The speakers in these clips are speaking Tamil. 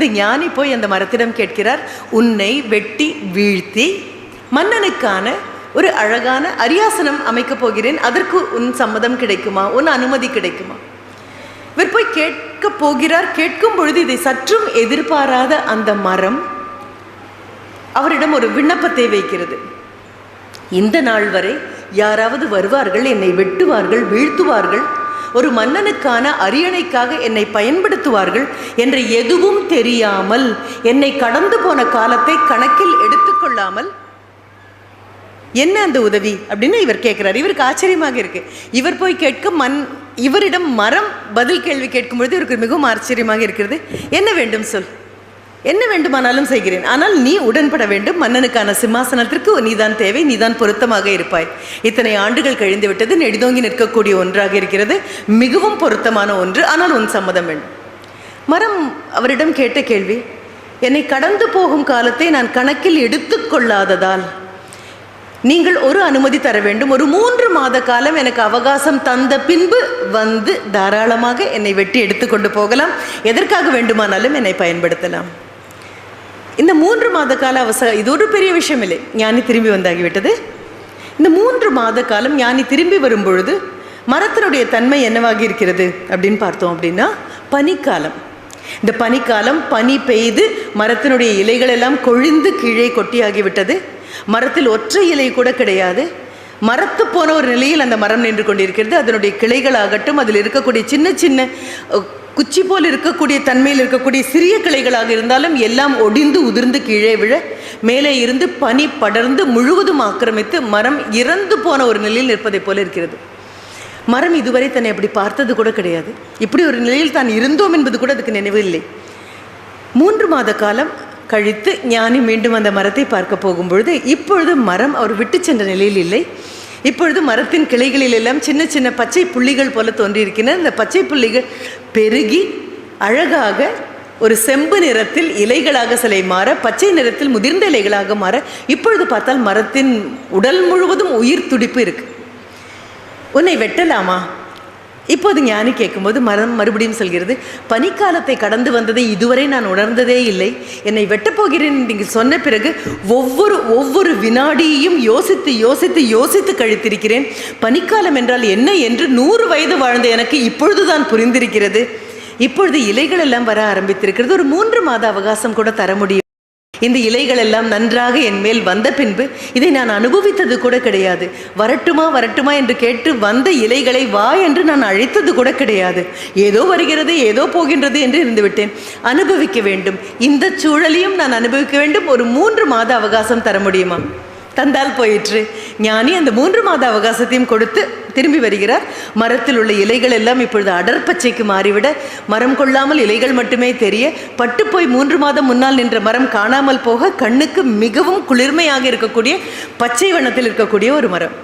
இந்த ஞானி போய் அந்த மரத்திடம் கேட்கிறார் உன்னை வெட்டி வீழ்த்தி மன்னனுக்கான ஒரு அழகான அரியாசனம் அமைக்கப் போகிறேன். அதற்கு உன் சம்மதம் கிடைக்குமா? உன் அனுமதி கிடைக்குமா? இவர் போய் கேட்க போகிறார். கேட்கும் பொழுது இதை சற்றும் எதிர்பாராத அந்த மரம் அவரிடம் ஒரு விண்ணப்பத்தை வைக்கிறது. இந்த நாள் வரை யாராவது வருவார்கள் என்னை வெட்டுவார்கள் வீழ்த்துவார்கள் ஒரு மன்னனுக்கான அரியணைக்காக என்னை பயன்படுத்துவார்கள் என்று எதுவும் தெரியாமல் என்னை கடந்து போன காலத்தை கணக்கில் எடுத்துக்கொள்ளாமல் என்ன அந்த உதவி அப்படின்னு இவர் கேட்குறாரு இவருக்கு ஆச்சரியமாக இருக்கு. இவர் போய் கேட்க மண் இவரிடம் மரம் பதில் கேள்வி கேட்கும்பொழுது இவருக்கு மிகவும் ஆச்சரியமாக இருக்கிறது. என்ன வேண்டும் சொல்? என்ன வேண்டுமானாலும் செய்கிறேன். ஆனால் நீ உடன்பட வேண்டும். மன்னனுக்கான சிம்மாசனத்திற்கு நீதான் தேவை. நீதான் பொருத்தமாக இருப்பாய். இத்தனை ஆண்டுகள் கழிந்து விட்டது நெடிதோங்கி நிற்கக்கூடிய ஒன்றாக இருக்கிறது. மிகவும் பொருத்தமான ஒன்று. ஆனால் உன் சம்மதம் வேண்டும் மரம் அவரிடம் கேட்ட கேள்வி என்னை கடந்து போகும் காலத்தை நான் கணக்கில் எடுத்துக்கொள்ளாததால் நீங்கள் ஒரு அனுமதி தர வேண்டும். ஒரு மூன்று மாத காலம் எனக்கு அவகாசம் தந்த பின்பு வந்து தாராளமாக என்னை வெட்டி எடுத்துக்கொண்டு போகலாம். எதற்காக வேண்டுமானாலும் என்னை பயன்படுத்தலாம். இந்த மூன்று மாத கால அவசர இது ஒரு பெரிய விஷயம் இல்லை ஞானி திரும்பி வந்தாகிவிட்டது. இந்த மூன்று மாத காலம் ஞானி திரும்பி வரும் பொழுது மரத்தினுடைய தன்மை என்னவாகி இருக்கிறது அப்படின்னு பார்த்தோம் அப்படின்னா பனிக்காலம். இந்த பனிக்காலம் பனி பெய்து மரத்தினுடைய இலைகள் எல்லாம் கொழிந்து கீழே கொட்டியாகிவிட்டது. மரத்தில் ஒற்றை இலை கூட கிடையாது. மரத்து போன ஒரு நிலையில் அந்த மரம் நின்று கொண்டிருக்கிறது. அதனுடைய கிளைகளாகட்டும் அதில் இருக்கக்கூடிய சின்ன சின்ன குச்சி போல் இருக்கக்கூடிய தன்மையில் இருக்கக்கூடிய சிறிய கிளைகளாக இருந்தாலும் எல்லாம் ஒடிந்து உதிர்ந்து கீழே விழ மேலே இருந்து பனி படர்ந்து முழுவதும் ஆக்கிரமித்து மரம் இறந்து போன ஒரு நிலையில் நிற்பதைப் போல இருக்கிறது. மரம் இதுவரை தன்னை அப்படி பார்த்தது கூட கிடையாது. இப்படி ஒரு நிலையில் தான் இருந்தோம் என்பது கூட அதுக்கு நினைவு இல்லை. மூன்று மாத காலம் கழித்து ஞானி மீண்டும் அந்த மரத்தை பார்க்க போகும்பொழுது இப்பொழுது மரம் அவர் விட்டு சென்ற நிலையில் இல்லை. இப்பொழுது மரத்தின் கிளைகளில் எல்லாம் சின்ன சின்ன பச்சை புள்ளிகள் போல தோன்றியிருக்கின்றன. இந்த பச்சை புள்ளிகள் பெருகி அழகாக ஒரு செம்பு நிறத்தில் இலைகளாக சிலை மாற பச்சை நிறத்தில் முதிர்ந்த இலைகளாக மாற இப்பொழுது பார்த்தால் மரத்தின் உடல் முழுவதும் உயிர் துடிப்பு இருக்கு. உன்னை வெட்டலாமா? இப்போது ஞானி கேட்கும்போது மரம் மறுபடியும் சொல்கிறது பனிக்காலத்தை கடந்து வந்ததை இதுவரை நான் உணர்ந்ததே இல்லை. என்னை வெட்டப்போகிறேன் நீங்கள் சொன்ன பிறகு ஒவ்வொரு ஒவ்வொரு வினாடியையும் யோசித்து யோசித்து யோசித்து கழித்திருக்கிறேன். பனிக்காலம் என்றால் என்ன என்று நூறு வயது வாழ்ந்த எனக்கு இப்பொழுதுதான் புரிந்திருக்கிறது. இப்பொழுது இலைகள் எல்லாம் வர ஆரம்பித்திருக்கிறது. ஒரு மூன்று மாத அவகாசம் கூட தர முடியும். இந்த இலைகள் எல்லாம் நன்றாக என் மேல் வந்த பின்பு இதை நான் அனுபவித்தது கூட கிடையாது. வரட்டுமா வரட்டுமா என்று கேட்டு வந்த இலைகளை வா என்று நான் அழைத்தது கூட கிடையாது. ஏதோ வருகிறது ஏதோ போகின்றது என்று இருந்துவிட்டேன் அனுபவிக்க வேண்டும். இந்த சூழலையும் நான் அனுபவிக்க வேண்டும். ஒரு மூன்று மாத அவகாசம் தர முடியுமா? தந்தால் போயிற்று. ஞானி அந்த மூன்று மாத அவகாசத்தையும் கொடுத்து திரும்பி வருகிறார். மரத்தில் உள்ள இலைகள் எல்லாம் இப்பொழுது அடர்பச்சைக்கு மாறிவிட மரம் கொள்ளாமல் இலைகள் மட்டுமே தெரிய பட்டு போய் மூன்று மாதம் முன்னால் நின்ற மரம் காணாமல் போக கண்ணுக்கு மிகவும் குளிர்மையாக இருக்கக்கூடிய பச்சை வண்ணத்தில் இருக்கக்கூடிய ஒரு மரம்.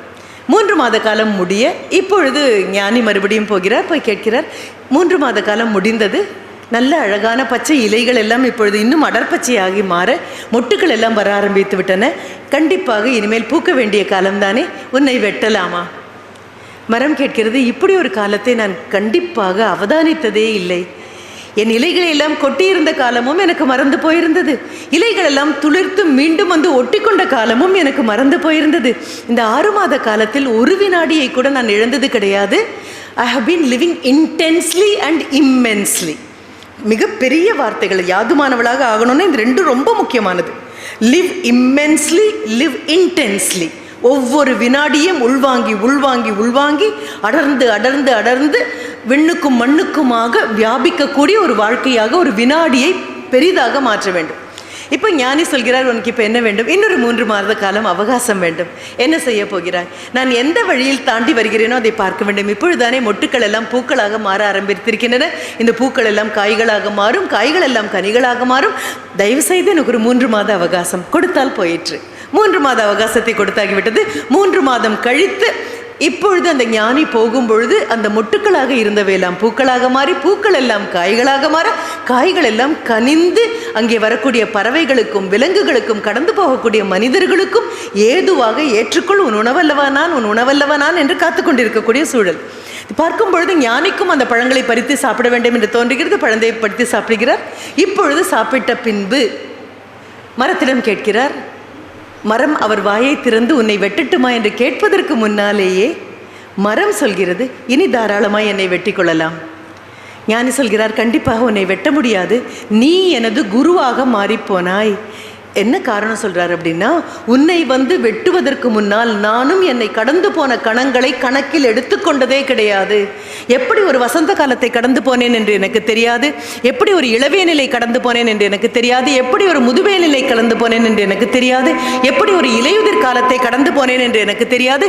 மூன்று மாத காலம் முடிய இப்பொழுது ஞானி மறுபடியும் போகிறார் போய் கேட்கிறார் மூன்று மாத காலம் முடிந்தது நல்ல அழகான பச்சை இலைகள் எல்லாம் இப்பொழுது இன்னும் அடர்பச்சையாகி மாற மொட்டுக்கள் எல்லாம் வர ஆரம்பித்து விட்டன. கண்டிப்பாக இனிமேல் பூக்க வேண்டிய காலம்தானே? உன்னை வெட்டலாமா? மரம் கேட்கிறது இப்படி ஒரு காலத்தை நான் கண்டிப்பாக அவதானித்ததே இல்லை. என் இலைகளை எல்லாம் கொட்டியிருந்த காலமும் எனக்கு மறந்து போயிருந்தது. இலைகள் எல்லாம் துளிர்த்து மீண்டும் வந்து ஒட்டிக்கொண்ட காலமும் எனக்கு மறந்து போயிருந்தது. இந்த ஆறு மாத காலத்தில் ஒரு வினாடியை கூட நான் இழந்தது கிடையாது. I have been living intensely and immensely மிகப்பெரிய வார்த்தைகள் யாதுமானவளாக ஆகணும்னா இந்த ரெண்டும் ரொம்ப முக்கியமானது. லிவ் இம்மென்ஸ்லி லிவ் இன்டென்ஸ்லி ஒவ்வொரு வினாடியும் உள்வாங்கி உள்வாங்கி உள்வாங்கி அடர்ந்து அடர்ந்து அடர்ந்து விண்ணுக்கும் மண்ணுக்குமாக வியாபிக்கக்கூடிய ஒரு வாழ்க்கையாக ஒரு வினாடியை பெரிதாக மாற்ற வேண்டும். இப்போ ஞானி சொல்கிறார் உனக்கு இப்போ என்ன வேண்டும்? இன்னொரு மூன்று மாத காலம் அவகாசம் வேண்டும். என்ன செய்ய போகிறாய்? நான் எந்த வழியில் தாண்டி வருகிறேனோ அதை பார்க்க வேண்டும். இப்பொழுதுதானே மொட்டுக்கள் எல்லாம் பூக்களாக மாற ஆரம்பித்திருக்கின்றன. இந்த பூக்கள் எல்லாம் காய்களாக மாறும் காய்கள் எல்லாம் கனிகளாக மாறும். தயவு செய்து எனக்கு ஒரு மூன்று மாத அவகாசம் கொடுத்தால் போயிற்று. மூன்று மாத அவகாசத்தை கொடுத்தாகிவிட்டது. மூன்று மாதம் கழித்து இப்பொழுது அந்த ஞானி போகும் பொழுது அந்த மொட்டுக்களாக இருந்தவையெல்லாம் பூக்களாக மாறி பூக்கள் எல்லாம் காய்களாக மாற காய்கள் எல்லாம் கனிந்து அங்கே வரக்கூடிய பறவைகளுக்கும் விலங்குகளுக்கும் கடந்து போகக்கூடிய மனிதர்களுக்கும் ஏதுவாக ஏற்றுக்கொள் உன் உணவல்லவா நான் உன் உணவல்லவா நான் என்று காத்து கொண்டிருக்கக்கூடிய சூழல். பார்க்கும் பொழுது ஞானிக்கும் அந்த பழங்களை பறித்து சாப்பிட வேண்டும் என்று தோன்றுகிறது பழந்தை பறித்து சாப்பிடுகிறார். இப்பொழுது சாப்பிட்ட பின்பு மரத்திடம் கேட்கிறார் மரம் அவர் வாயை திறந்து உன்னை வெட்டட்டுமா என்று கேட்பதற்கு முன்னாலேயே மரம் சொல்கிறது இனி தாராளமாய் என்னை வெட்டி கொள்ளலாம் ஞானி சொல்கிறார் கண்டிப்பாக உன்னை வெட்ட முடியாது. நீ எனது குருவாக மாறிப்போனாய். என்ன காரணம் சொல்றார் அப்படின்னா உன்னை வந்து வெட்டுவதற்கு முன்னால் நானும் என்னை கடந்து போன கணங்களை கணக்கில் எடுத்துக்கொண்டதே கிடையாது. எப்படி ஒரு வசந்த காலத்தை கடந்து போனேன் என்று எனக்கு தெரியாது. எப்படி ஒரு இளவே நிலை கடந்து போனேன் என்று எனக்கு தெரியாது. எப்படி ஒரு முதுவே நிலை கலந்து போனேன் என்று எனக்கு தெரியாது. எப்படி ஒரு இலையுதிர் காலத்தை கடந்து போனேன் என்று எனக்கு தெரியாது.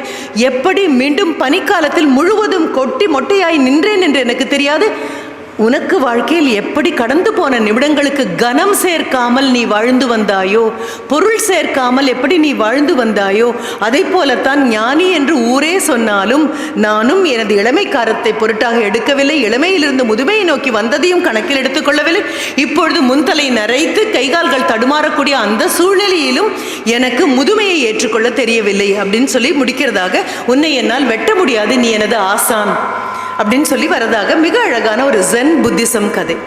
எப்படி மீண்டும் பனிக்காலத்தில் முழுவதும் கொட்டி மொட்டையாய் நின்றேன் என்று எனக்கு தெரியாது. உனக்கு வாழ்க்கையில் எப்படி கடந்து போன நிமிடங்களுக்கு கனம் சேர்க்காமல் நீ வாழ்ந்து வந்தாயோ பொருள் சேர்க்காமல் எப்படி நீ வாழ்ந்து வந்தாயோ அதை போலத்தான் ஞானி என்று ஊரே சொன்னாலும் நானும் எனது இளமைக்காரத்தை பொருட்டாக எடுக்கவில்லை இளமையிலிருந்து முதுமையை நோக்கி வந்ததையும் கணக்கில் எடுத்துக்கொள்ளவில்லை. இப்பொழுது முன்தலை நரைத்து கைகால்கள் தடுமாறக்கூடிய அந்த சூழ்நிலையிலும் எனக்கு முதுமையை ஏற்றுக்கொள்ள தெரியவில்லை அப்படின்னு சொல்லி முடிக்கிறதாக உன்னை என்னால் வெட்ட முடியாது நீ எனது ஆசான். அப்படின்னு சொல்லி வரதாக மிக அழகான ஒரு ஜென் புத்திசம் கதை.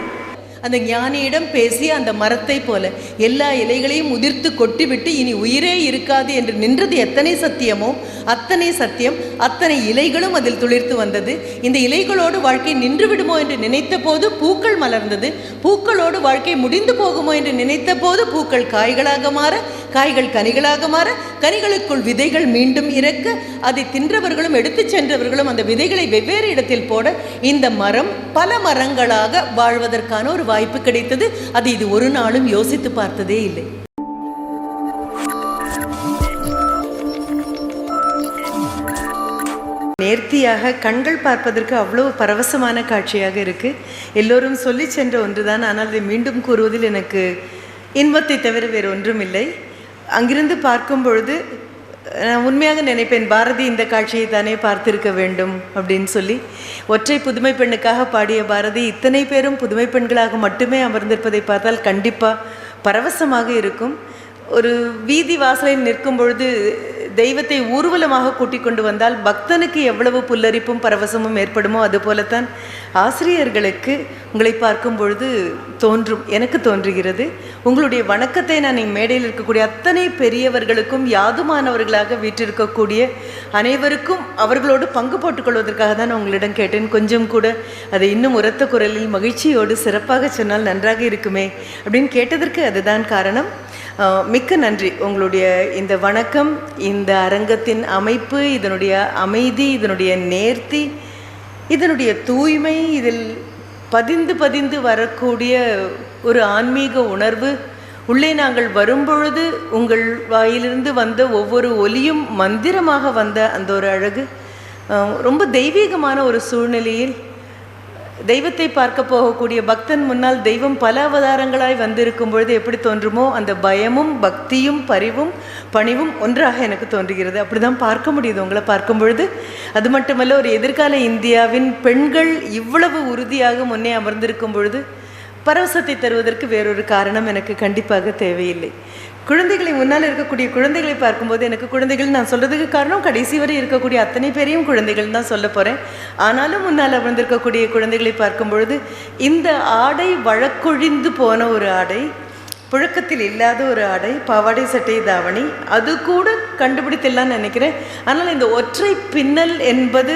அந்த ஞானியிடம் பேசி அந்த மரத்தை போல எல்லா இலைகளையும் உதிர்த்து கொட்டிவிட்டு இனி உயிரே இருக்காது என்று நின்றது எத்தனை சத்தியமோ அத்தனை சத்தியம் அத்தனை இலைகளும் அதில் துளிர்த்து வந்தது. இந்த இலைகளோடு வாழ்க்கை நின்று விடுமோ என்று நினைத்த போது பூக்கள் மலர்ந்தது. பூக்களோடு வாழ்க்கை முடிந்து போகுமோ என்று நினைத்த போது பூக்கள் காய்களாக மாற காய்கள் கனிகளாக மாற கனிகளுக்குள் விதைகள் மீண்டும் இறக்க அதை தின்றவர்களும் எடுத்துச் சென்றவர்களும் அந்த விதைகளை வெவ்வேறு இடத்தில் போட இந்த மரம் பல மரங்களாக வாழ்வதற்கான ஒரு வாய்ப்பு கிடைத்தது. அது இது ஒரு நாளும் யோசித்து பார்த்ததே இல்லை. நேர்த்தியாக கண்கள் பார்ப்பதற்கு அவ்வளவு பரவசமான காட்சியாக இருக்கு. எல்லோரும் சொல்லி சென்ற ஒன்றுதான். ஆனால் அதை மீண்டும் கூறுவதில் எனக்கு இன்பத்தை தவிர வேறு ஒன்றும் இல்லை அங்கிருந்து பார்க்கும் பொழுது உண்மையாக நினைப்பேன் பாரதி இந்த காட்சியை தானே பார்த்திருக்க வேண்டும் அப்படின்னு சொல்லி. ஒற்றை புதுமை பெண்ணுக்காக பாடிய பாரதி இத்தனை பேரும் புதுமை பெண்களாக மட்டுமே அமர்ந்திருப்பதை பார்த்தால் கண்டிப்பாக பரவசமாக இருக்கும். ஒரு வீதி வாசலில் நிற்கும் பொழுது தெய்வத்தை ஊர்வலமாக கூட்டிக் கொண்டு வந்தால் பக்தனுக்கு எவ்வளவு புல்லரிப்பும் பரவசமும் ஏற்படுமோ அதுபோலத்தான் ஆசிரியர்களுக்கு உங்களை பார்க்கும் பொழுது தோன்றும் எனக்கு தோன்றுகிறது. உங்களுடைய வணக்கத்தை நான் மேடையில் இருக்கக்கூடிய அத்தனை பெரியவர்களுக்கும் யாதுமானவர்களாக வீற்றிருக்கக்கூடிய அனைவருக்கும் அவர்களோடு பங்கு போட்டுக்கொள்வதற்காக தான் உங்களிடம் கேட்டேன். கொஞ்சம் கூட அதை இன்னும் உரத்த குரலில் மகிழ்ச்சியோடு சிறப்பாக சொன்னால் நன்றாக இருக்குமே அப்படின்னு கேட்டதற்கு அதுதான் காரணம். மிக்க நன்றி. உங்களுடைய இந்த வணக்கம் இந்த அரங்கத்தின் அமைப்பு இதனுடைய அமைதி இதனுடைய நேர்த்தி இதனுடைய தூய்மை இதில் பதிந்து பதிந்து வரக்கூடிய ஒரு ஆன்மீக உணர்வு. உள்ளே நாங்கள் வரும்பொழுது உங்கள் வாயிலிருந்து வந்த ஒவ்வொரு ஒலியும் மந்திரமாக வந்த அந்த ஒரு அழகு. ரொம்ப தெய்வீகமான ஒரு சூழ்நிலையில் தெய்வத்தை பார்க்க போகக்கூடிய பக்தன் முன்னால் தெய்வம் பல அவதாரங்களாய் வந்திருக்கும் பொழுது எப்படி தோன்றுமோ அந்த பயமும் பக்தியும் பரிவும் பணிவும் ஒன்றாக எனக்கு தோன்றுகிறது. அப்படிதான் பார்க்க முடியுது உங்களை பார்க்கும் பொழுது. அது மட்டுமல்ல ஒரு எதிர்கால இந்தியாவின் பெண்கள் இவ்வளவு உறுதியாக முன்னே அமர்ந்திருக்கும் பொழுது பரவசத்தை தருவதற்கு வேறொரு காரணம் எனக்கு கண்டிப்பாக தேவையில்லை. குழந்தைகளை முன்னால் இருக்கக்கூடிய குழந்தைகளை பார்க்கும்போது எனக்கு குழந்தைகள் நான் சொல்கிறதுக்கு காரணம் கடைசி வரை இருக்கக்கூடிய அத்தனை பேரையும் குழந்தைகள் தான் சொல்ல போகிறேன் ஆனாலும் முன்னால் அமர்ந்திருக்கக்கூடிய குழந்தைகளை பார்க்கும் பொழுது இந்த ஆடை வழக்கொழிந்து போன ஒரு ஆடை புழக்கத்தில் இல்லாத ஒரு ஆடை பாவாடை சட்டை தாவணி அது கூட கண்டுபிடித்திடலான்னு நினைக்கிறேன். ஆனால் இந்த ஒற்றை பின்னல் என்பது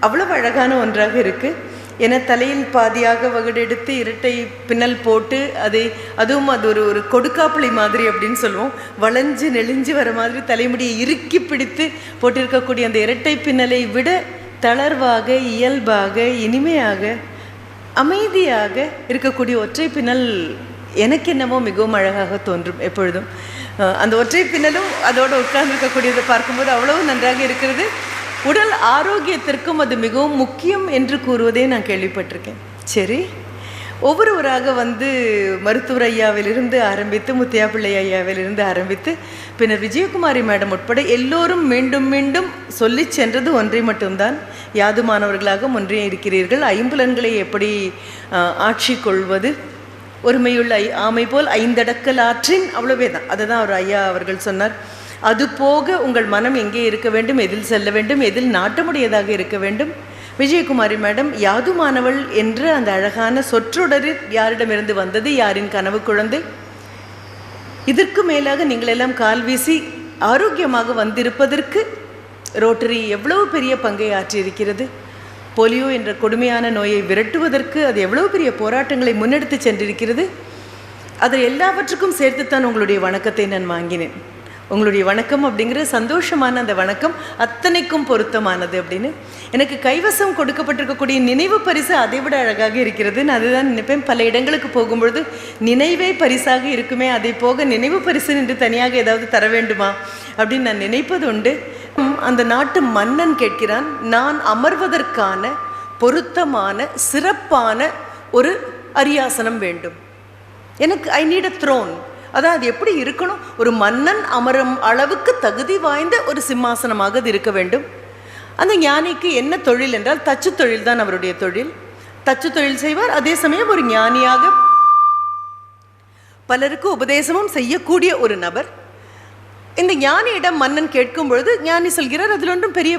அவ்வளவு அழகான ஒன்றாக இருக்குது என தலையில் பாதியாக வகுடெடுத்து இரட்டை பின்னல் போட்டு அதை அதுவும் அது ஒரு ஒரு கொடுக்காப்புளி மாதிரி அப்படின்னு சொல்லுவோம். வளைஞ்சு நெளிஞ்சு வர மாதிரி தலைமுடியை இறுக்கி பிடித்து போட்டிருக்கக்கூடிய அந்த இரட்டை பின்னலை விட தளர்வாக இயல்பாக இனிமையாக அமைதியாக இருக்கக்கூடிய ஒற்றை பின்னல் எனக்கு என்னமோ மிகவும் அழகாக தோன்றும் எப்பொழுதும். அந்த ஒற்றை பின்னலும் அதோடு உட்கார்ந்து இருக்கக்கூடியதை பார்க்கும்போது அவ்வளவு நன்றாக இருக்கிறது. உடல் ஆரோக்கியத்திற்கும் அது மிகவும் முக்கியம் என்று கூறுவதே நான் கேள்விப்பட்டிருக்கேன். சரி ஒவ்வொருவராக வந்து மருத்துவர் ஐயாவிலிருந்து ஆரம்பித்து முத்தியா பிள்ளை ஐயாவிலிருந்து ஆரம்பித்து பின்னர் விஜயகுமாரி மேடம் உட்பட எல்லோரும் மீண்டும் மீண்டும் சொல்லி சென்றது ஒன்றை மட்டும்தான். யாதுமானவர்களாக ஒன்றே இருக்கிறீர்கள். ஐம்புலன்களை எப்படி ஆட்சி கொள்வது? ஒருமையுள்ள ஐ ஆமை போல் ஐந்தடக்கல் ஆற்றின் அவ்வளவே தான் அதை தான் அவர் ஐயா அவர்கள் சொன்னார். அது போக உங்கள் மனம் எங்கே இருக்க வேண்டும் எதில் செல்ல வேண்டும் எதில் நாட்டமுடையதாக இருக்க வேண்டும்? விஜயகுமாரி மேடம் யாதுமானவள் என்ற அந்த அழகான சொற்றொடரில் யாரிடமிருந்து வந்தது? யாரின் கனவு குழந்தை? இதற்கு மேலாக நீங்கள் எல்லாம் கால் வீசி ஆரோக்கியமாக வந்திருப்பதற்கு ரோட்டரி எவ்வளவு பெரிய பங்கை ஆற்றியிருக்கிறது? போலியோ என்ற கொடுமையான நோயை விரட்டுவதற்கு அது எவ்வளவு பெரிய போராட்டங்களை முன்னெடுத்து சென்றிருக்கிறது? அதில் எல்லாவற்றுக்கும் சேர்த்துத்தான் உங்களுடைய வணக்கத்தை நான் வாங்கினேன். உங்களுடைய வணக்கம் அப்படிங்கிற சந்தோஷமான அந்த வணக்கம் அத்தனைக்கும் பொருத்தமானது அப்படின்னு. எனக்கு கைவசம் கொடுக்கப்பட்டிருக்கக்கூடிய நினைவு பரிசு அதை விட அழகாக இருக்கிறது. நான் அதுதான் நினைப்பேன். பல இடங்களுக்கு போகும்பொழுது நினைவே பரிசாக இருக்குமே அதை போக நினைவு பரிசு என்று தனியாக ஏதாவது தர வேண்டுமா அப்படின்னு நான் நினைப்பது உண்டு. அந்த நாட்டு மன்னன் கேட்கிறான் நான் அமர்வதற்கான பொருத்தமான சிறப்பான ஒரு அரியாசனம் வேண்டும். எனக்கு ஐ நீட் அ த்ரோன் அதான் அது எப்படி இருக்கணும்? ஒரு மன்னன் அமரும் அளவுக்கு தகுதி வாய்ந்த ஒரு சிம்மாசனமாக அது இருக்க வேண்டும். அந்த ஞானிக்கு என்ன தொழில் என்றால் தச்சு தொழில் தான் அவருடைய தொழில். தச்சு தொழில் செய்வார் அதே சமயம் ஒரு ஞானியாக பலருக்கு உபதேசமும் செய்யக்கூடிய ஒரு நபர். இந்த ஞானியிடம் மன்னன் கேட்கும் பொழுது ஞானி சொல்கிறார் அதில் ஒன்றும் பெரிய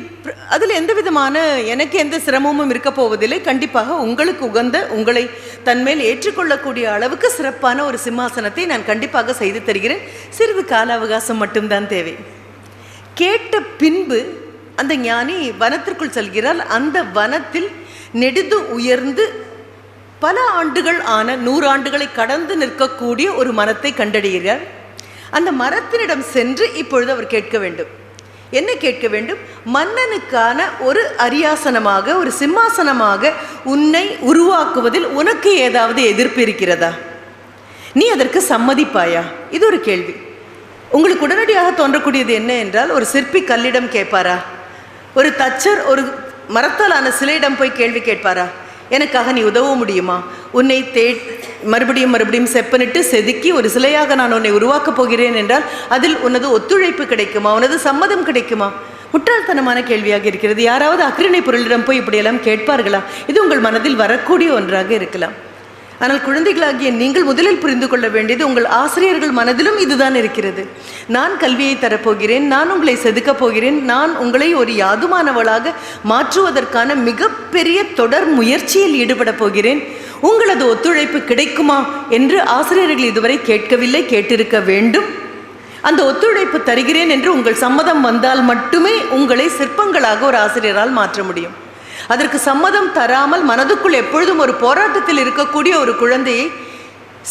அதில் எந்த விதமான எனக்கு எந்த சிரமமும் இருக்க போவதில்லை. கண்டிப்பாக உங்களுக்கு உகந்த உங்களை தன்மேல் ஏற்றுக்கொள்ளக்கூடிய அளவுக்கு சிறப்பான ஒரு சிம்மாசனத்தை நான் கண்டிப்பாக செய்து தருகிறேன். சிறிது கால அவகாசம் மட்டும்தான் தேவை. கேட்ட பின்பு அந்த ஞானி வனத்திற்குள் செல்கிறார். அந்த வனத்தில் நெடுது உயர்ந்து பல ஆண்டுகள் ஆன நூறாண்டுகளை கடந்து நிற்கக்கூடிய ஒரு மனத்தை கண்டடைகிறார். அந்த மரத்தினிடம் சென்று இப்பொழுது அவர் கேட்க வேண்டும். என்ன கேட்க வேண்டும்? மன்னனுக்கான ஒரு அரியாசனமாக ஒரு சிம்மாசனமாக உன்னை உருவாக்குவதில் உனக்கு ஏதாவது எதிர்ப்பு இருக்கிறதா? நீ அதற்கு சம்மதிப்பாயா? இது ஒரு கேள்வி. உங்களுக்கு உடனடியாக தோன்றக்கூடியது என்ன என்றால் ஒரு சிற்பி கல்லிடம் கேட்பாரா? ஒரு தச்சர் ஒரு மரத்தாலான சிலையிடம் போய் கேள்வி கேட்பாரா? எனக்காக நீ உதவ முடியுமா? உன்னை தே மறுபடியும் மறுபடியும் செப்பனிட்டு செதுக்கி ஒரு சிலையாக நான் உன்னை உருவாக்கப் போகிறேன் என்றால் அதில் உனது ஒத்துழைப்பு கிடைக்குமா? உனது சம்மதம் கிடைக்குமா? முட்டாள்தனமான கேள்வியாக இருக்கிறது. யாராவது அக்ரிணை பொருளிடம் போய் இப்படியெல்லாம் கேட்பார்களா? இது உங்கள் மனதில் வரக்கூடிய ஒன்றாக இருக்கலாம். ஆனால் குழந்தைகளாகிய நீங்கள் முதலில் புரிந்து கொள்ள வேண்டியது உங்கள் ஆசிரியர்கள் மனதிலும் இதுதான் இருக்கிறது. நான் கல்வியை தரப்போகிறேன் நான் உங்களை செதுக்கப் போகிறேன் நான் உங்களை ஒரு யாதுமானவளாக மாற்றுவதற்கான மிகப்பெரிய தொடர் முயற்சியில் ஈடுபடப் போகிறேன். உங்களது ஒத்துழைப்பு கிடைக்குமா என்று ஆசிரியர்கள் இதுவரை கேட்கவில்லை கேட்டிருக்க வேண்டும். அந்த ஒத்துழைப்பு தருகிறேன் என்று உங்கள் சம்மதம் வந்தால் மட்டுமே உங்களை சிற்பங்களாக ஒரு ஆசிரியரால் மாற்ற முடியும். அதற்கு சம்மதம் தராமல் மனதுக்குள் எப்பொழுதும் ஒரு போராட்டத்தில் இருக்கக்கூடிய ஒரு குழந்தையை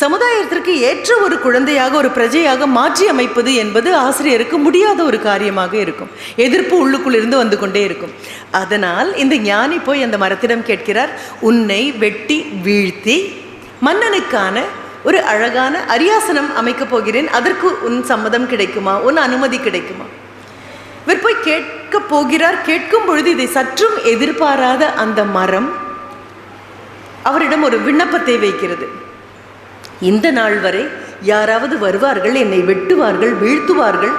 சமுதாயத்திற்கு ஏற்ற ஒரு குழந்தையாக ஒரு பிரஜையாக மாற்றி அமைப்பது என்பது ஆசிரியருக்கு முடியாத ஒரு காரியமாக இருக்கும். எதிர்ப்பு உள்ளுக்குள் இருந்து வந்து கொண்டே இருக்கும். அதனால் இந்த ஞானி போய் அந்த மரத்திடம் கேட்கிறார் உன்னை வெட்டி வீழ்த்தி மன்னனுக்கான ஒரு அழகான அரியாசனம் அமைக்கப் போகிறேன். அதற்கு உன் சம்மதம் கிடைக்குமா? உன் அனுமதி கிடைக்குமா? இவர் போய் கேட்க போகிறார். கேட்கும் பொழுது இதை சற்றும் எதிர்பாராத அந்த மரம் அவரிடம் ஒரு விண்ணப்பத்தை வைக்கிறது. இந்த நாள் வரை யாராவது வருவார்கள் என்னை வெட்டுவார்கள் வீழ்த்துவார்கள்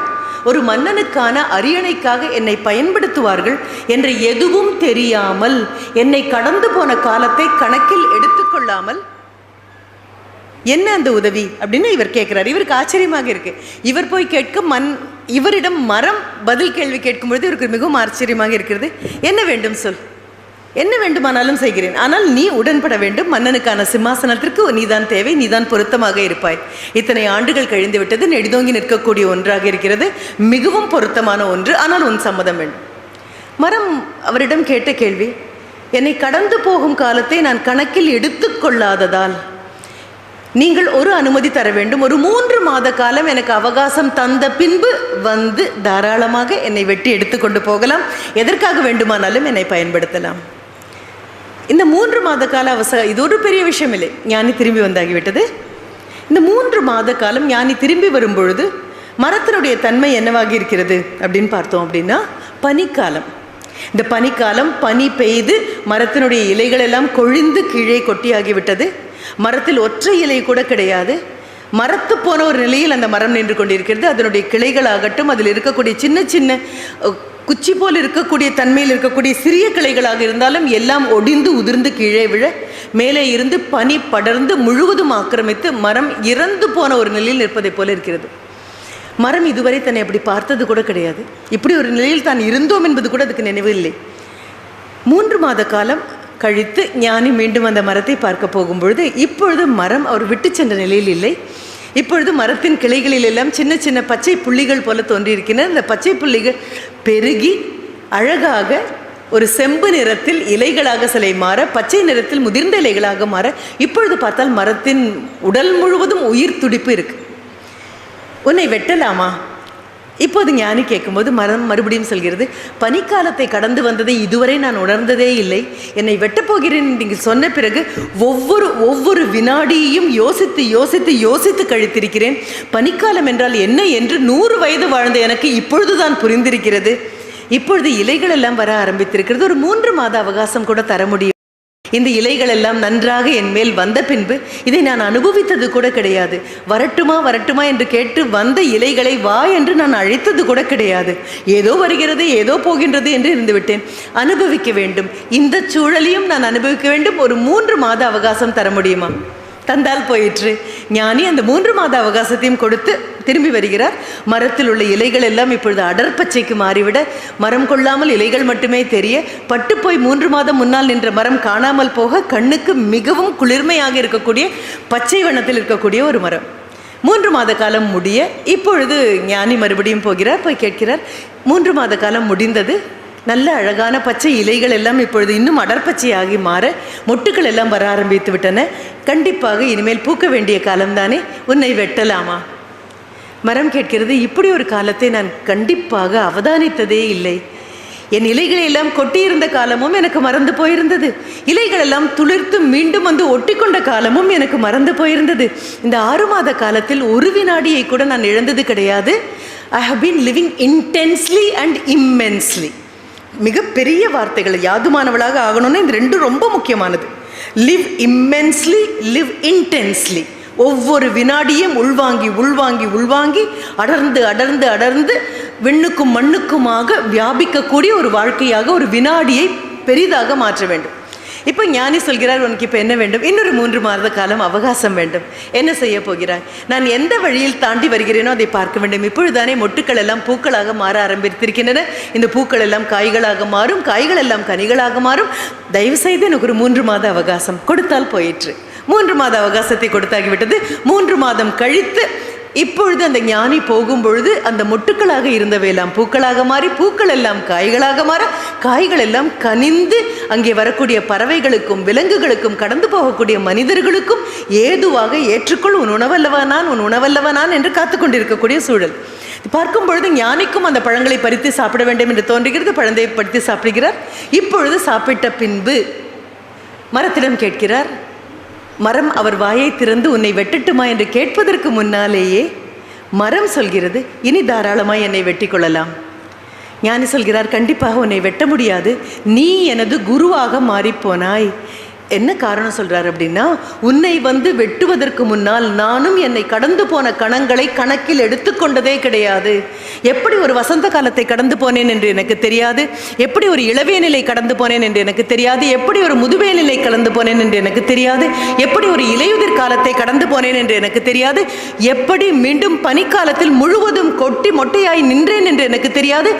ஒரு மன்னனுக்கான அரியணைக்காக என்னை பயன்படுத்துவார்கள் என்று எதுவும் தெரியாமல் என்னை கடந்து போன காலத்தை கணக்கில் எடுத்துக்கொள்ளாமல் என்ன அந்த உதவி அப்படின்னு இவர் கேட்குறாரு இவருக்கு ஆச்சரியமாக இருக்கு. இவர் போய் கேட்க மண் இவரிடம் மரம் பதில் கேள்வி கேட்கும் பொழுது இவருக்கு மிகவும் ஆச்சரியமாக இருக்கிறது. என்ன வேண்டும் சொல். என்ன வேண்டுமானாலும் செய்கிறேன். ஆனால் நீ உடன்பட வேண்டும். மன்னனுக்கான சிம்மாசனத்திற்கு நீதான் தேவை. நீதான் பொருத்தமாக இருப்பாய். இத்தனை ஆண்டுகள் கழிந்து விட்டது நெடுதோங்கி நிற்கக்கூடிய ஒன்றாக இருக்கிறது. மிகவும் பொருத்தமான ஒன்று. ஆனால் உன் சம்மதம் வேண்டும் மரம் அவரிடம் கேட்ட கேள்வி என்னை கடந்து போகும் காலத்தை நான் கணக்கில் எடுத்துக்கொள்ளாததால் நீங்கள் ஒரு அனுமதி தர வேண்டும். ஒரு மூன்று மாத காலம் எனக்கு அவகாசம் தந்த பின்பு வந்து தாராளமாக என்னை வெட்டி எடுத்துக்கொண்டு போகலாம். எதற்காக வேண்டுமானாலும் என்னை பயன்படுத்தலாம். இந்த மூன்று மாத கால அவசர இது ஒரு பெரிய விஷயம் இல்லை. ஞானி திரும்பி வந்தாகிவிட்டது. இந்த மூன்று மாத காலம் ஞானி திரும்பி வரும்பொழுது மரத்தினுடைய தன்மை என்னவாகி இருக்கிறது அப்படின்னு பார்த்தோம் அப்படின்னா பனிக்காலம். இந்த பனிக்காலம் பனி பெய்து மரத்தினுடைய இலைகள் எல்லாம் கொழிந்து கீழே கொட்டியாகிவிட்டது. மரத்தில் ஒற்றை இலை கூட கிடையாது. மரத்து போன ஒரு நிலையில் அந்த மரம் நின்று கொண்டிருக்கிறது. அதனுடைய கிளைகளாகட்டும் அதில் இருக்கக்கூடிய சின்ன சின்ன குச்சி போல் இருக்கக்கூடிய தன்மையில் இருக்கக்கூடிய சிறிய கிளைகளாக இருந்தாலும் எல்லாம் ஒடிந்து உதிர்ந்து கீழே விழ மேலே இருந்து பனி படர்ந்து முழுவதும் ஆக்கிரமித்து மரம் இறந்து போன ஒரு நிலையில் நிற்பதைப் போல இருக்கிறது. மரம் இதுவரை தன்னை அப்படி பார்த்தது கூட கிடையாது. இப்படி ஒரு நிலையில் தான் இருந்தோம் என்பது கூட அதுக்கு நினைவு இல்லை. மூன்று மாத காலம் கழித்து ஞானி மீண்டும் அந்த மரத்தை பார்க்க போகும்பொழுது இப்பொழுது மரம் அவர் விட்டு சென்ற நிலையில் இல்லை. இப்பொழுது மரத்தின் கிளைகளில் எல்லாம் சின்ன சின்ன பச்சை புள்ளிகள் போல தோன்றியிருக்கின்றன. இந்த பச்சை புள்ளிகள் பெருகி அழகாக ஒரு செம்பு நிறத்தில் இலைகளாக சிலை மாற பச்சை நிறத்தில் முதிர்ந்த இலைகளாக மாற இப்பொழுது பார்த்தால் மரத்தின் உடல் முழுவதும் உயிர் துடிப்பு இருக்கு. உன்னை வெட்டலாமா? இப்போது ஞானி கேட்கும்போது மரம் மறுபடியும் சொல்கிறது பனிக்காலத்தை கடந்து வந்ததை இதுவரை நான் உணர்ந்ததே இல்லை. என்னை வெட்டப்போகிறேன் நீங்கள் சொன்ன பிறகு ஒவ்வொரு ஒவ்வொரு வினாடியையும் யோசித்து யோசித்து யோசித்து கழித்திருக்கிறேன். பனிக்காலம் என்றால் என்ன என்று நூறு வயது வாழ்ந்த எனக்கு இப்பொழுதுதான் புரிந்திருக்கிறது. இப்பொழுது இலைகள் எல்லாம் வர ஆரம்பித்திருக்கிறது. ஒரு மூன்று மாத அவகாசம் கூட தர முடியும் இந்த இலைகள் எல்லாம் நன்றாக என் மேல் வந்த பின்பு இதை நான் அனுபவித்தது கூட கிடையாது. வரட்டுமா வரட்டுமா என்று கேட்டு வந்த இலைகளை வா என்று நான் அழைத்தது கூட கிடையாது. ஏதோ வருகிறது ஏதோ போகின்றது என்று இருந்துவிட்டேன். அனுபவிக்க வேண்டும். இந்த சூழலையும் நான் அனுபவிக்க வேண்டும். ஒரு மூன்று மாத அவகாசம் தர முடியுமா? தந்தால் போயிற்று. ஞானி அந்த மூன்று மாத அவகாசத்தையும் கொடுத்து திரும்பி வருகிறார். மரத்தில் உள்ள இலைகள் எல்லாம் இப்பொழுது அடற்பச்சைக்கு மாறிவிட மரம் கொள்ளாமல் இலைகள் மட்டுமே தெரிய பட்டு போய் மூன்று மாதம் முன்னால் நின்ற மரம் காணாமல் போக கண்ணுக்கு மிகவும் குளிர்மையாக இருக்கக்கூடிய பச்சை வண்ணத்தில் இருக்கக்கூடிய ஒரு மரம். மூன்று மாத காலம் முடிய இப்பொழுது ஞானி மறுபடியும் போகிறார் போய் கேட்கிறார் மூன்று மாத காலம் முடிந்தது நல்ல அழகான பச்சை இலைகள் எல்லாம் இப்பொழுது இன்னும் அடர்பச்சையாகி மாற மொட்டுக்கள் எல்லாம் வர ஆரம்பித்து விட்டன. கண்டிப்பாக இனிமேல் பூக்க வேண்டிய காலம்தானே? உன்னை வெட்டலாமா? மரம் கேட்கிறது இப்படி ஒரு காலத்தை நான் கண்டிப்பாக அவதானித்ததே இல்லை. என் இலைகளை எல்லாம் கொட்டியிருந்த காலமும் எனக்கு மறந்து போயிருந்தது. இலைகள் எல்லாம் துளிர்த்து மீண்டும் வந்து ஒட்டிக்கொண்ட காலமும் எனக்கு மறந்து போயிருந்தது. இந்த ஆறு மாத காலத்தில் ஒரு வினாடியை கூட நான் இழந்தது கிடையாது. I have been living intensely and immensely மிகப்பெரிய வார்த்தைகள். யாதுமானவளாக ஆகணும்னா இந்த ரெண்டும் ரொம்ப முக்கியமானது. லிவ் இம்மென்ஸ்லி லிவ் இன்டென்ஸ்லி ஒவ்வொரு வினாடியும் உள்வாங்கி உள்வாங்கி உள்வாங்கி அடர்ந்து அடர்ந்து அடர்ந்து விண்ணுக்கும் மண்ணுக்குமாக வியாபிக்கக்கூடிய ஒரு வாழ்க்கையாக ஒரு வினாடியை பெரிதாக மாற்ற வேண்டும். இப்போ ஞானி சொல்கிறார் உனக்கு இப்போ என்ன வேண்டும்? இன்னொரு மூன்று மாத காலம் அவகாசம் வேண்டும். என்ன செய்ய போகிறாய்? நான் எந்த வழியில் தாண்டி வருகிறேனோ அதை பார்க்க வேண்டும். இப்பொழுதுதானே மொட்டுக்கள் எல்லாம் பூக்களாக மாற ஆரம்பித்திருக்கின்றன. இந்த பூக்கள் எல்லாம் காய்களாக மாறும் காய்கள் எல்லாம் கனிகளாக மாறும். தயவு செய்து எனக்கு ஒரு மூன்று மாத அவகாசம் கொடுத்தால் போயிற்று. மூன்று மாத அவகாசத்தை கொடுத்தாகிவிட்டது. மூன்று மாதம் கழித்து இப்பொழுது அந்த ஞானி போகும் பொழுது அந்த மொட்டுக்களாக இருந்தவையெல்லாம் பூக்களாக மாறி பூக்கள் எல்லாம் காய்களாக மாற காய்கள் எல்லாம் கனிந்து அங்கே வரக்கூடிய பறவைகளுக்கும் விலங்குகளுக்கும் கடந்து போகக்கூடிய மனிதர்களுக்கும் ஏதுவாக ஏற்றுக்கொள் உன் உணவல்லவா நான் உன் உணவல்லவா நான் என்று காத்து கொண்டிருக்கக்கூடிய சூழல். பார்க்கும் பொழுது ஞானிக்கும் அந்த பழங்களை பறித்து சாப்பிட வேண்டும் என்று தோன்றுகிறது பழந்தை பறித்து சாப்பிடுகிறார். இப்பொழுது சாப்பிட்ட பின்பு மரத்திடம் கேட்கிறார் மரம் அவர் வாயை திறந்து உன்னை வெட்டட்டுமா என்று கேட்பதற்கு முன்னாலேயே மரம் சொல்கிறது இனி தாராளமாய் என்னை வெட்டி கொள்ளலாம் ஞானி சொல்கிறார் கண்டிப்பாக உன்னை வெட்ட முடியாது. நீ எனது குருவாக மாறிப்போனாய். என்ன காரணம் சொல்றார் அப்படின்னா உன்னை வந்து வெட்டுவதற்கு முன்னால் நானும் என்னை கடந்து போன கணங்களை கணக்கில் எடுத்துக்கொண்டதே கிடையாது. எப்படி ஒரு வசந்த காலத்தை கடந்து போனேன் என்று எனக்கு தெரியாது? எப்படி ஒரு இளவே நிலை கடந்து போனேன் என்று எனக்கு தெரியாது? எப்படி ஒரு முதுவே நிலை கலந்து போனேன் என்று எனக்கு தெரியாது? எப்படி ஒரு இலையுதிர் காலத்தை கடந்து போனேன் என்று எனக்கு தெரியாது? எப்படி மீண்டும் பனிக்காலத்தில் முழுவதும் கொட்டி மொட்டையாய் நின்றேன் என்று எனக்கு தெரியாது?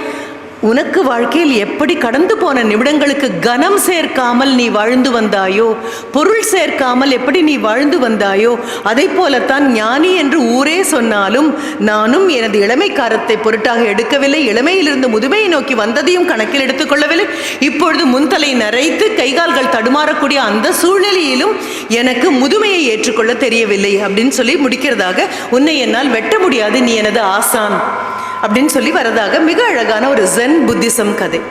உனக்கு வாழ்க்கையில் எப்படி கடந்து போன நிமிடங்களுக்கு கனம் சேர்க்காமல் நீ வாழ்ந்து வந்தாயோ பொருள் சேர்க்காமல் எப்படி நீ வாழ்ந்து வந்தாயோ அதை போலத்தான் ஞானி என்று ஊரே சொன்னாலும் நானும் எனது இளமைக்காரத்தை பொருட்டாக எடுக்கவில்லை இளமையிலிருந்து முதுமையை நோக்கி வந்ததையும் கணக்கில் எடுத்துக்கொள்ளவில்லை இப்பொழுது முன்தலை நரைத்து கைகால்கள் தடுமாறக்கூடிய அந்த சூழ்நிலையிலும் எனக்கு முதுமையை ஏற்றுக்கொள்ள தெரியவில்லை அப்படின்னு சொல்லி முடிக்கிறதாக உன்னை என்னால் வெட்ட முடியாது நீ எனது ஆசான். அப்படின்னு சொல்லி வரதாக மிக அழகான ஒரு ஜென் புத்திசம் கதை.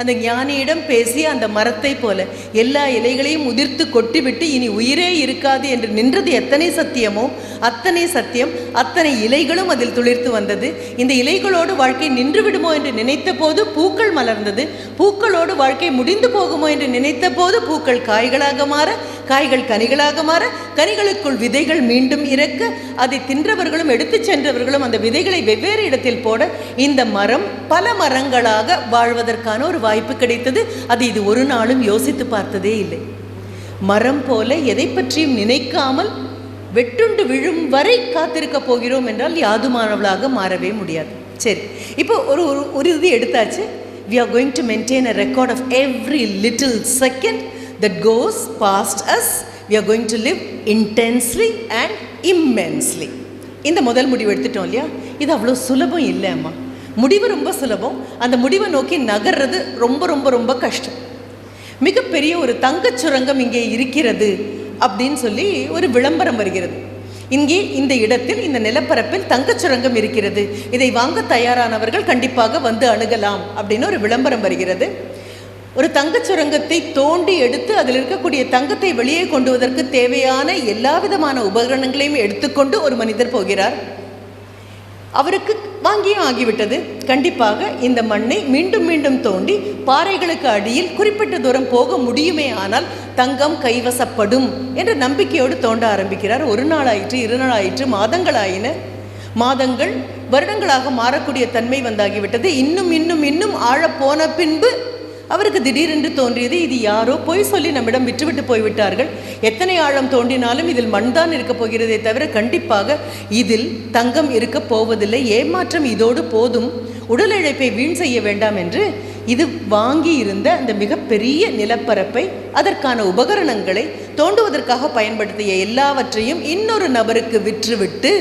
அந்த ஞானியிடம் பேசி அந்த மரத்தை போல எல்லா இலைகளையும் உதிர்த்து கொட்டிவிட்டு இனி உயிரே இருக்காது என்று நின்றது எத்தனை சத்தியமோ அத்தனை சத்தியம் அத்தனை இலைகளும் அதில் துளிர்த்து வந்தது. இந்த இலைகளோடு வாழ்க்கை நின்று விடுமோ என்று நினைத்த போது பூக்கள் மலர்ந்தது. பூக்களோடு வாழ்க்கை முடிந்து போகுமோ என்று நினைத்த போது பூக்கள் காய்களாக மாற காய்கள் கனிகளாக மாற கனிகளுக்குள் விதைகள் மீண்டும் இறக்க அதை தின்றவர்களும் எடுத்துச் சென்றவர்களும் அந்த விதைகளை வெவ்வேறு இடத்தில் போட இந்த மரம் பல மரங்களாக வாழ்வதற்கான ஒரு வாய்ப்பு கிடைத்தது. அது இது ஒரு நாளும் யோசித்து பார்த்ததே இல்லை. மரம் போல எதை பற்றியும் நினைக்காமல் வெட்டுண்டு விழும் வரை காத்திருக்க போகிறோம் என்றால் யாதுமானவளாக மாறவே முடியாது. சரி இப்போ ஒரு ஒரு ஒரு இது எடுத்தாச்சு. We are going to maintain a record of every little second that goes past as we are going to live intensely and immensely இந்த முதல் முடிவு எடுத்துட்டோம் இல்லையா? இது அவ்வளோ சுலபம் இல்லை அம்மா முடிவு ரொம்ப சுலபம். அந்த முடிவை நோக்கி நகர்றது ரொம்ப ரொம்ப ரொம்ப கஷ்டம். மிகப்பெரிய ஒரு தங்கச் சுரங்கம் இங்கே இருக்கிறது அப்படின்னு சொல்லி ஒரு விளம்பரம் வருகிறது. இங்கே இந்த இடத்தில் இந்த நிலப்பரப்பில் தங்கச் சுரங்கம் இருக்கிறது. இதை வாங்க தயாரானவர்கள் கண்டிப்பாக வந்து அணுகலாம் அப்படின்னு ஒரு விளம்பரம் வருகிறது. ஒரு தங்கச் சுரங்கத்தை தோண்டி எடுத்து அதில் இருக்கக்கூடிய தங்கத்தை வெளியே கொண்டு வருவதற்கு தேவையான எல்லா விதமான உபகரணங்களையும் எடுத்துக்கொண்டு ஒரு மனிதர் போகிறார். அவருக்கு வாங்கியும் ஆகிவிட்டது கண்டிப்பாக இந்த மண்ணை மீண்டும் மீண்டும் தோண்டி பாறைகளுக்கு அடியில் குறிப்பிட்ட தூரம் போக முடியுமே ஆனால் தங்கம் கைவசப்படும் என்ற நம்பிக்கையோடு தோண்ட ஆரம்பிக்கிறார். ஒரு நாள் ஆயிற்று இரு நாள் ஆயிற்று மாதங்கள் ஆயின மாதங்கள் வருடங்களாக மாறக்கூடிய தன்மை வந்தாகிவிட்டது. இன்னும் இன்னும் இன்னும் ஆழப்போன பின்பு அவருக்கு திடீரென்று தோன்றியது இது யாரோ? பொய் சொல்லி நம்மிடம் விட்டுவிட்டு போய்விட்டார்கள். எத்தனை ஆழம் தோண்டினாலும் இதில் மண்தான் இருக்கப் போகிறதே தவிர கண்டிப்பாக இதில் தங்கம் இருக்கப் போவதில்லை. ஏமாற்றம் இதோடு போதும். உடல் இழைப்பை வீண் செய்ய வேண்டாம் என்று இது வாங்கி இருந்த அந்த மிகப்பெரிய நிலப்பரப்பை அதற்கான உபகரணங்களை தோண்டுவதற்காக பயன்படுத்திய எல்லாவற்றையும் இன்னொரு நபருக்கு விற்றுவிட்டு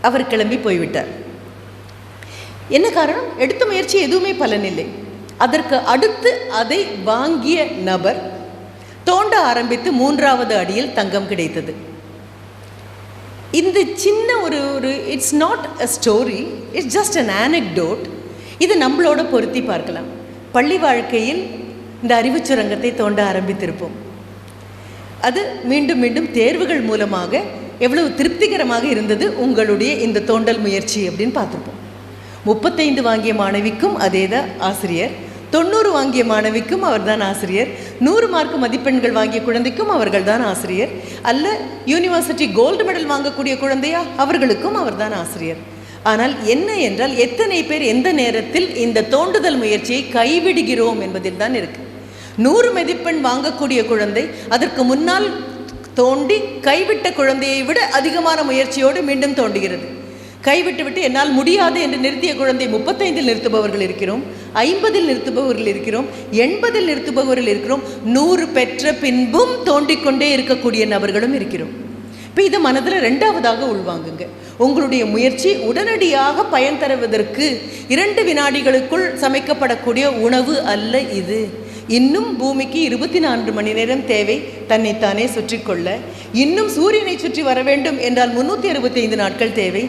அவர் கிளம்பி போய்விட்டார். என்ன காரணம்? எடுத்த முயற்சி எதுவுமே பலனில்லை. அதற்கு அடுத்து அதை வாங்கிய நபர் தோண்ட ஆரம்பித்து மூன்றாவது அடியில் தங்கம் கிடைத்தது. இந்த சின்ன ஒரு ஒரு it's not a story it's just an anecdote இது நம்மளோட பொருத்தி பார்க்கலாம். பள்ளி வாழ்க்கையில் இந்த அறிவு சுரங்கத்தை தோண்ட ஆரம்பித்திருப்போம். அது மீண்டும் மீண்டும் தேர்வுகள் மூலமாக எவ்வளவு திருப்திகரமாக இருந்தது உங்களுடைய இந்த தோண்டல் முயற்சி அப்படின்னு பார்த்துருப்போம். முப்பத்தைந்து வாங்கிய மாணவிக்கும் அதே தான் ஆசிரியர். தொண்ணூறு வாங்கிய மாணவிக்கும் அவர்தான் ஆசிரியர். நூறு மார்க் மதிப்பெண்கள் வாங்கிய குழந்தைக்கும் அவர்கள் தான் ஆசிரியர். அல்ல யூனிவர்சிட்டி கோல்டு மெடல் வாங்கக்கூடிய குழந்தையா? அவர்களுக்கும் அவர்தான் ஆசிரியர். ஆனால் என்ன என்றால் எத்தனை பேர் எந்த நேரத்தில் இந்த தோண்டுதல் முயற்சியை கைவிடுகிறோம் என்பதில் தான் இருக்கு. நூறு மதிப்பெண் வாங்கக்கூடிய குழந்தை அதற்கு முன்னால் தோண்டி கைவிட்ட குழந்தையை விட அதிகமான முயற்சியோடு மீண்டும் தோண்டுகிறது. கைவிட்டு விட்டு என்னால் முடியாது என்று நிறுத்திய குழந்தை முப்பத்தைந்தில் நிறுத்துபவர்கள் இருக்கிறோம் ஐம்பதில் நிறுத்துபவர்கள் இருக்கிறோம் எண்பதில் நிறுத்துபவர்கள் இருக்கிறோம் நூறு பெற்ற பின்பும் தோண்டிக்கொண்டே இருக்கக்கூடிய நபர்களும் இருக்கிறோம். இப்போ இதை மனதில் ரெண்டாவதாக உள்வாங்குங்க. உங்களுடைய முயற்சி உடனடியாக பயன் தருவதற்கு இரண்டு வினாடிகளுக்குள் சமைக்கப்படக்கூடிய உணவு அல்ல இது. இன்னும் பூமிக்கு இருபத்தி நான்கு மணி நேரம் தேவை. தன்னைத்தானே சுற்றி கொள்ள இன்னும் சூரியனை சுற்றி வர வேண்டும் என்றால் முன்னூற்றி அறுபத்தி ஐந்து நாட்கள் தேவை.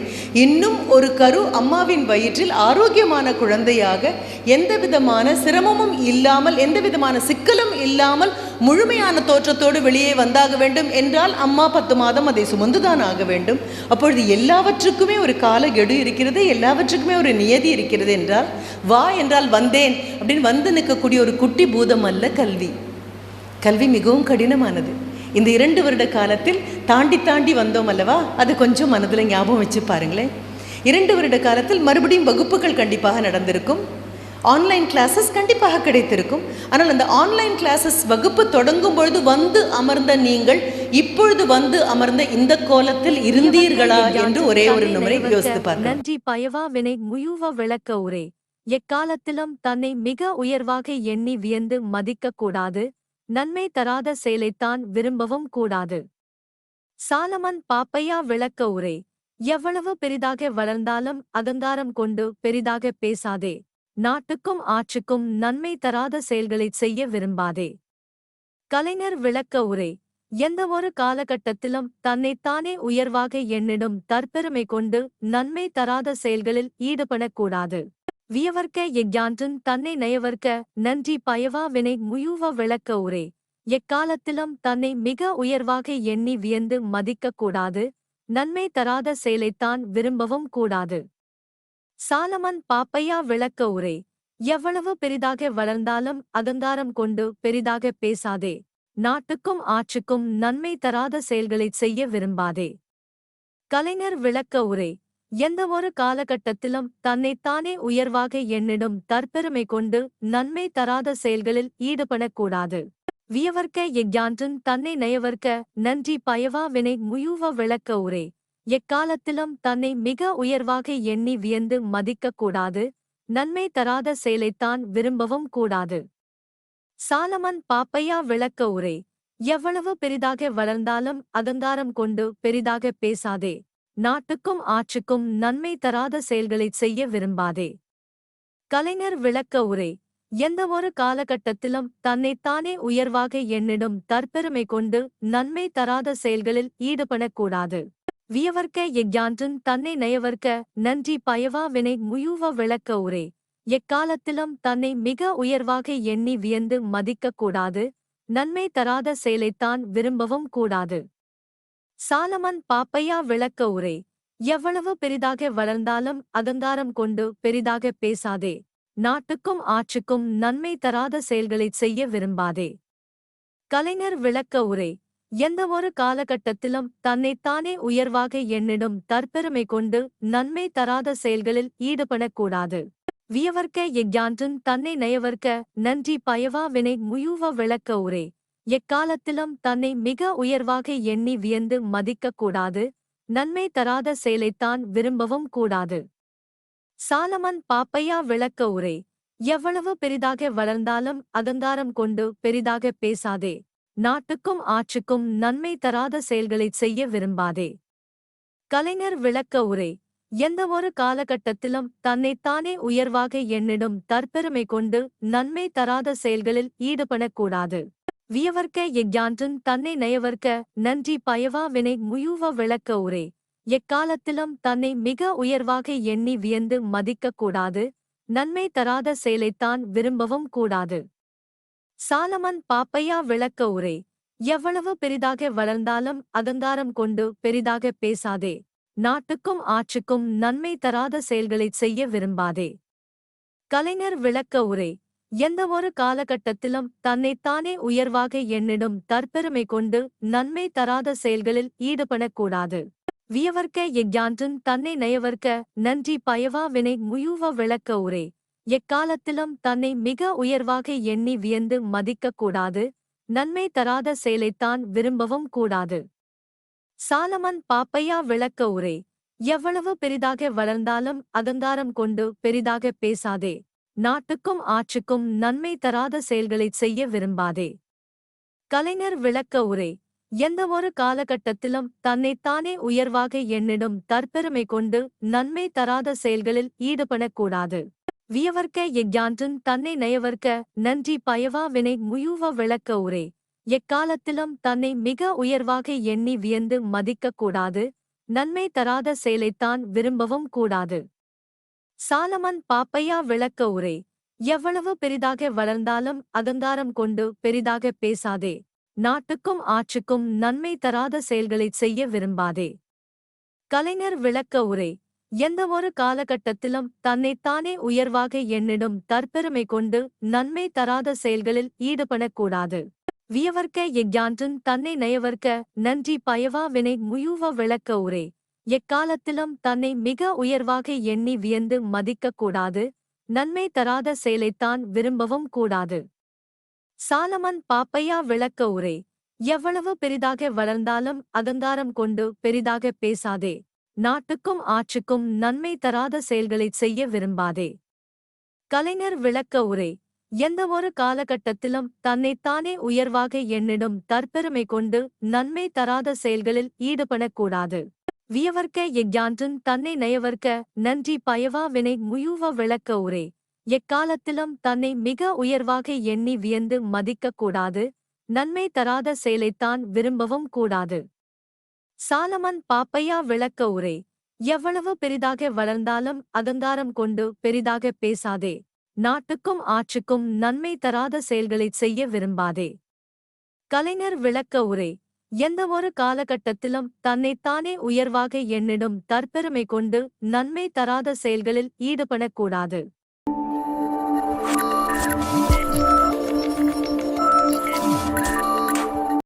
இன்னும் ஒரு கரு அம்மாவின் வயிற்றில் ஆரோக்கியமான குழந்தையாக எந்த விதமான சிரமமும் இல்லாமல் எந்த விதமான சிக்கலும் இல்லாமல் முழுமையான தோற்றத்தோடு வெளியே வந்தாக வேண்டும் என்றால் அம்மா பத்து மாதம் அதை சுமந்துதான் ஆக வேண்டும். அப்பொழுது எல்லாவற்றுக்குமே ஒரு கால கெடு இருக்கிறது எல்லாவற்றுக்குமே ஒரு நியதி இருக்கிறது என்றால் வா என்றால் வந்தேன் அப்படின்னு வந்து நிற்கக்கூடிய ஒரு குட்டி பூதம் அல்ல கல்வி. கல்வி மிகவும் கடினமானது. இந்த இரண்டு வருட காலத்தில் தாண்டி தாண்டி வந்தோம் அல்லவா? அது கொஞ்சம் மனதில் ஞாபகம் வச்சு பாருங்களேன். இரண்டு வருட காலத்தில் மறுபடியும் வகுப்புகள் கண்டிப்பாக நடந்திருக்கும். ஆன்லைன் கிளாஸஸ் கண்டிப்பாக கிடைத்திருக்கும். ஆனால் அந்த ஆன்லைன் கிளாஸஸ் வகுப்பு தொடங்கும் பொழுது வந்து அமர்ந்த நீங்கள் இப்பொழுது வந்து அமர்ந்த இந்த கோலத்தில் இருந்தீர்களா என்று ஒரே ஒரு முறை யோசித்து பார்க்கலாம். நன்றி பயவா வினை முயுவ விளக்க உரே எக்காலத்திலும் தன்னை மிக உயர்வாக எண்ணி வியந்து மதிக்க கூடாது நன்மை தராத செயலைத்தான் விரும்பவும் கூடாது. சாலமன் பாப்பையா விளக்க உரே எவ்வளவு பெரிதாக வளர்ந்தாலும் அகங்காரம் கொண்டு பெரிதாக பேசாதே. நாட்டுக்கும் ஆட்சிக்கும் நன்மை தராத செயல்களைச் செய்ய விரும்பாதே. கலைஞர் விளக்க உரை எந்தவொரு காலகட்டத்திலும் தன்னைத்தானே உயர்வாக எண்ணிடும் தற்பெருமை கொண்டு நன்மை தராத செயல்களில் ஈடுபடக்கூடாது. வியவர்க்க எக்யான்றும் தன்னை நயவர்க்க நன்றி பயவா வினை முயுவ விளக்க உரே. எக்காலத்திலும் தன்னை மிக உயர்வாக எண்ணி வியந்து மதிக்கக் கூடாது. நன்மை தராத செயலைத்தான் விரும்பவும் கூடாது. சாலமன் பாப்பையா விளக்க உரை. எவ்வளவு பெரிதாக வளர்ந்தாலும் அகங்காரம் கொண்டு பெரிதாக பேசாதே. நாட்டுக்கும் ஆட்சிக்கும் நன்மை தராத செயல்களைச் செய்ய விரும்பாதே. கலைஞர் விளக்க உரை. எந்த ஒரு காலகட்டத்திலும் தன்னைத்தானே உயர்வாக எண்ணிடும் தற்பெருமை கொண்டு நன்மை தராத செயல்களில் ஈடுபடக்கூடாது. வியவர்க்க எக்யான்றும் தன்னை நயவர்க்க நன்றி பயவா வினை முயுவ விளக்க உரே. எக்காலத்திலும் தன்னை மிக உயர்வாக எண்ணி வியந்து மதிக்கக் கூடாது நன்மை தராத செயலைத்தான் விரும்பவும் கூடாது. சாலமன் பாப்பையா விளக்க உரே. எவ்வளவு பெரிதாக வளர்ந்தாலும் அகங்காரம் கொண்டு பெரிதாக பேசாதே. நாட்டுக்கும் ஆட்சிக்கும் நன்மை தராத செயல்களைச் செய்ய விரும்பாதே. கலைஞர் விளக்க உரை. எந்தவொரு காலகட்டத்திலும் தன்னைத்தானே உயர்வாக எண்ணிடும் தற்பெருமை கொண்டு நன்மை தராத செயல்களில் ஈடுபடக்கூடாது. வியவர்க்க எக்யான்றும் தன்னை நயவர்க்க நன்றி பயவா வினை முயுவ விளக்க உரை. எக்காலத்திலும் தன்னை மிக உயர்வாக எண்ணி வியந்து மதிக்கக்கூடாது. நன்மை தராத செயலைத்தான் விரும்பவும் கூடாது. சாலமன் பாப்பையா விளக்க உரை. எவ்வளவு பெரிதாக வளர்ந்தாலும் அகங்காரம் கொண்டு பெரிதாக பேசாதே. நாட்டுக்கும் ஆட்சிக்கும் நன்மை தராத செயல்களைச் செய்ய விரும்பாதே. கலைஞர் விளக்க உரை. எந்தவொரு காலகட்டத்திலும் தன்னைத்தானே உயர்வாக எண்ணிடும் தற்பெருமை கொண்டு நன்மை தராத செயல்களில் ஈடுபடக்கூடாது. வியவர்க்க எக்யான்றும் தன்னை நயவர்க்க நன்றி பயவா வினை முயுவ விளக்க உரை. எக்காலத்திலும் தன்னை மிக உயர்வாக எண்ணி வியந்து மதிக்கக்கூடாது நன்மை தராத செயலைத்தான் விரும்பவும் கூடாது. சாலமன் பாப்பையா விளக்க உரை எவ்வளவு பெரிதாக வளர்ந்தாலும் அகங்காரம் கொண்டு பெரிதாக பேசாதே நாட்டுக்கும் ஆட்சிக்கும் நன்மை தராத செயல்களைச் செய்ய விரும்பாதே. கலைஞர் விளக்க உரை எந்தவொரு காலகட்டத்திலும் தன்னைத்தானே உயர்வாக எண்ணிடும் தற்பெருமை கொண்டு நன்மை தராத செயல்களில் ஈடுபடக்கூடாது வியவர்க்க எக்யான்றும் தன்னை நயவர்க்க நன்றி பயவா வினை முயுவ விளக்க உரே. எக்காலத்திலும் தன்னை மிக உயர்வாக எண்ணி வியந்து மதிக்கக் கூடாது. நன்மை தராத செயலைத்தான் விரும்பவும் கூடாது. சாலமன் பாப்பையா விளக்க உரை. எவ்வளவு பெரிதாக வளர்ந்தாலும் அகங்காரம் கொண்டு பெரிதாக பேசாதே. நாட்டுக்கும் ஆட்சிக்கும் நன்மை தராத செயல்களைச் செய்ய விரும்பாதே. கலைஞர் விளக்க உரை. எந்த ஒரு காலகட்டத்திலும் தன்னைத்தானே உயர்வாக எண்ணிடும் தற்பெருமை கொண்டு நன்மை தராத செயல்களில் ஈடுபடக்கூடாது. வியவர்க்க எக்யான்றும் தன்னை நயவர்க்க நன்றி பயவா வினை முயுவ விளக்க உரை. எக்காலத்திலும் தன்னை மிக உயர்வாக எண்ணி வியந்து மதிக்கக்கூடாது. நன்மை தராத செயலைத்தான் விரும்பவும் கூடாது. சாலமன் பாப்பையா விளக்க உரை. எவ்வளவு பெரிதாக வளர்ந்தாலும் அகங்காரம் கொண்டு பெரிதாக பேசாதே. நாட்டுக்கும் ஆட்சிக்கும் நன்மை தராத செயல்களைச் செய்ய விரும்பாதே. கலைஞர் விளக்க உரை. எந்தவொரு காலகட்டத்திலும் தன்னைத்தானே உயர்வாக எண்ணிடும் தற்பெருமை கொண்டு நன்மை தராத செயல்களில் ஈடுபடக்கூடாது. வியவர்க்க எக்யான்றும் தன்னை நயவர்க்க நன்றி பயவா வினை முயுவ விளக்க உரை. எக்காலத்திலும் தன்னை மிக உயர்வாக எண்ணி வியந்து மதிக்கக்கூடாது. நன்மை தராத செயலைத்தான் விரும்பவும் கூடாது. சாலமன் பாப்பையா விளக்க உரை. எவ்வளவு பெரிதாக வளர்ந்தாலும் அகங்காரம் கொண்டு பெரிதாக பேசாதே. நாட்டுக்கும் ஆட்சிக்கும் நன்மை தராத செயல்களைச் செய்ய விரும்பாதே. கலைஞர் விளக்க உரை. எந்தவொரு காலகட்டத்திலும் தன்னைத்தானே உயர்வாக எண்ணிடும் தற்பெருமை கொண்டு நன்மை தராத செயல்களில் ஈடுபடக்கூடாது. வியவர்க்க எக்யான்றும் தன்னை நயவர்க்க நன்றி பயவா வினை முயுவ விளக்க உரை. எக்காலத்திலும் தன்னை மிக உயர்வாக எண்ணி வியந்து மதிக்கக்கூடாது நன்மை தராத செயலைத்தான் விரும்பவும் கூடாது. சாலமன் பாப்பையா விளக்க உரை எவ்வளவு பெரிதாக வளர்ந்தாலும் அகங்காரம் கொண்டு பெரிதாக பேசாதே நாட்டுக்கும் ஆட்சிக்கும் நன்மை தராத செயல்களைச் செய்ய விரும்பாதே. கலைஞர் விளக்க உரை எந்தவொரு காலகட்டத்திலும் தன்னைத்தானே உயர்வாக எண்ணிடும் தற்பெருமை கொண்டு நன்மை தராத செயல்களில் ஈடுபடக்கூடாது வியவர்க்க எக்யான்றும் தன்னை நயவர்க்க நன்றி பயவா வினை முயுவ விளக்க உரே. எக்காலத்திலும் தன்னை மிக உயர்வாக எண்ணி வியந்து மதிக்கக் கூடாது. நன்மை தராத செயலைத்தான் விரும்பவும் கூடாது. சாலமன் பாப்பையா விளக்க உரை. எவ்வளவு பெரிதாக வளர்ந்தாலும் அகங்காரம் கொண்டு பெரிதாக பேசாதே. நாட்டுக்கும் ஆட்சிக்கும் நன்மை தராத செயல்களைச் செய்ய விரும்பாதே. கலைஞர் விளக்க உரை. எந்த ஒரு காலகட்டத்திலும் தன்னைத்தானே உயர்வாக எண்ணிடும் தற்பெருமை கொண்டு நன்மை தராத செயல்களில் ஈடுபடக்கூடாது.